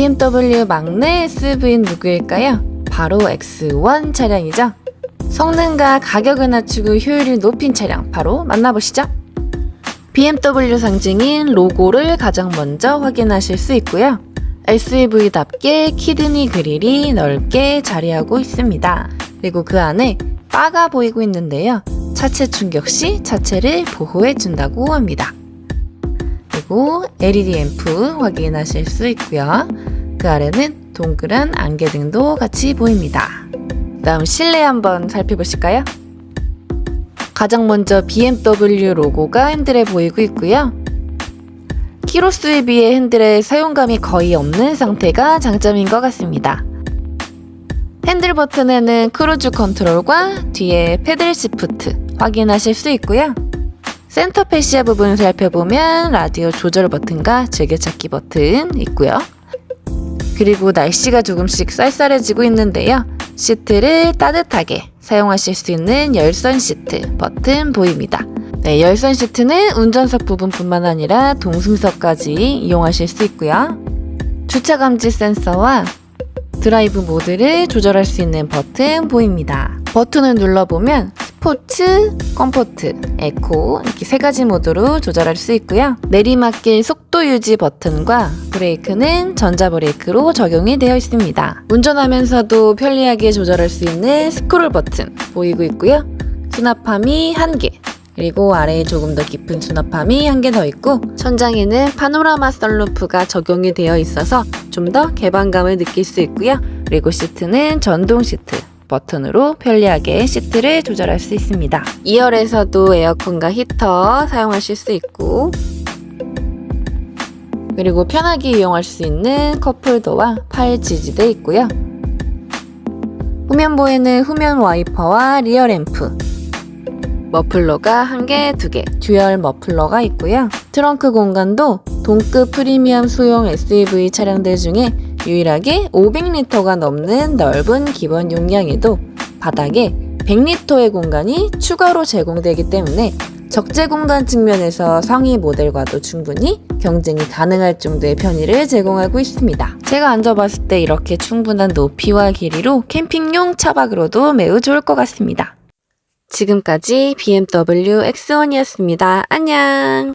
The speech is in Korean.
BMW 막내 SUV는 누구일까요? 바로 X1 차량이죠. 성능과 가격을 낮추고 효율을 높인 차량 바로 만나보시죠. BMW 상징인 로고를 가장 먼저 확인하실 수 있고요. SUV답게 키드니 그릴이 넓게 자리하고 있습니다. 그리고 그 안에 바가 보이고 있는데요. 차체 충격 시 차체를 보호해 준다고 합니다. 그리고 LED 앰프 확인하실 수 있고요. 그 아래는 동그란 안개등도 같이 보입니다. 다음 실내 한번 살펴보실까요? 가장 먼저 BMW 로고가 핸들에 보이고 있고요. 키로수에 비해 핸들의 사용감이 거의 없는 상태가 장점인 것 같습니다. 핸들 버튼에는 크루즈 컨트롤과 뒤에 패들 시프트 확인하실 수 있고요. 센터 패시아 부분 살펴보면 라디오 조절 버튼과 즐겨찾기 버튼 있고요. 그리고 날씨가 조금씩 쌀쌀해지고 있는데요. 시트를 따뜻하게 사용하실 수 있는 열선 시트 버튼 보입니다. 네, 열선 시트는 운전석 부분뿐만 아니라 동승석까지 이용하실 수 있고요. 주차 감지 센서와 드라이브 모드를 조절할 수 있는 버튼 보입니다. 버튼을 눌러보면 스포츠, 컴포트, 에코 이렇게 세 가지 모드로 조절할 수 있고요. 내리막길 속도 유지 버튼과 브레이크는 전자 브레이크로 적용이 되어 있습니다. 운전하면서도 편리하게 조절할 수 있는 스크롤 버튼 보이고 있고요. 수납함이 한 개, 그리고 아래에 조금 더 깊은 수납함이 한 개 더 있고 천장에는 파노라마 썬루프가 적용이 되어 있어서 좀 더 개방감을 느낄 수 있고요. 그리고 시트는 전동 시트 버튼으로 편리하게 시트를 조절할 수 있습니다. 2열에서도 에어컨과 히터 사용하실 수 있고 그리고 편하게 이용할 수 있는 컵홀더와 팔 지지대 있고요. 후면부에는 후면 와이퍼와 리어 램프 머플러가 한 개, 두 개, 듀얼 머플러가 있고요. 트렁크 공간도 동급 프리미엄 소형 SUV 차량들 중에 유일하게 500리터가 넘는 넓은 기본 용량에도 바닥에 100리터의 공간이 추가로 제공되기 때문에 적재 공간 측면에서 상위 모델과도 충분히 경쟁이 가능할 정도의 편의를 제공하고 있습니다. 제가 앉아봤을 때 이렇게 충분한 높이와 길이로 캠핑용 차박으로도 매우 좋을 것 같습니다. 지금까지 BMW X1이었습니다. 안녕!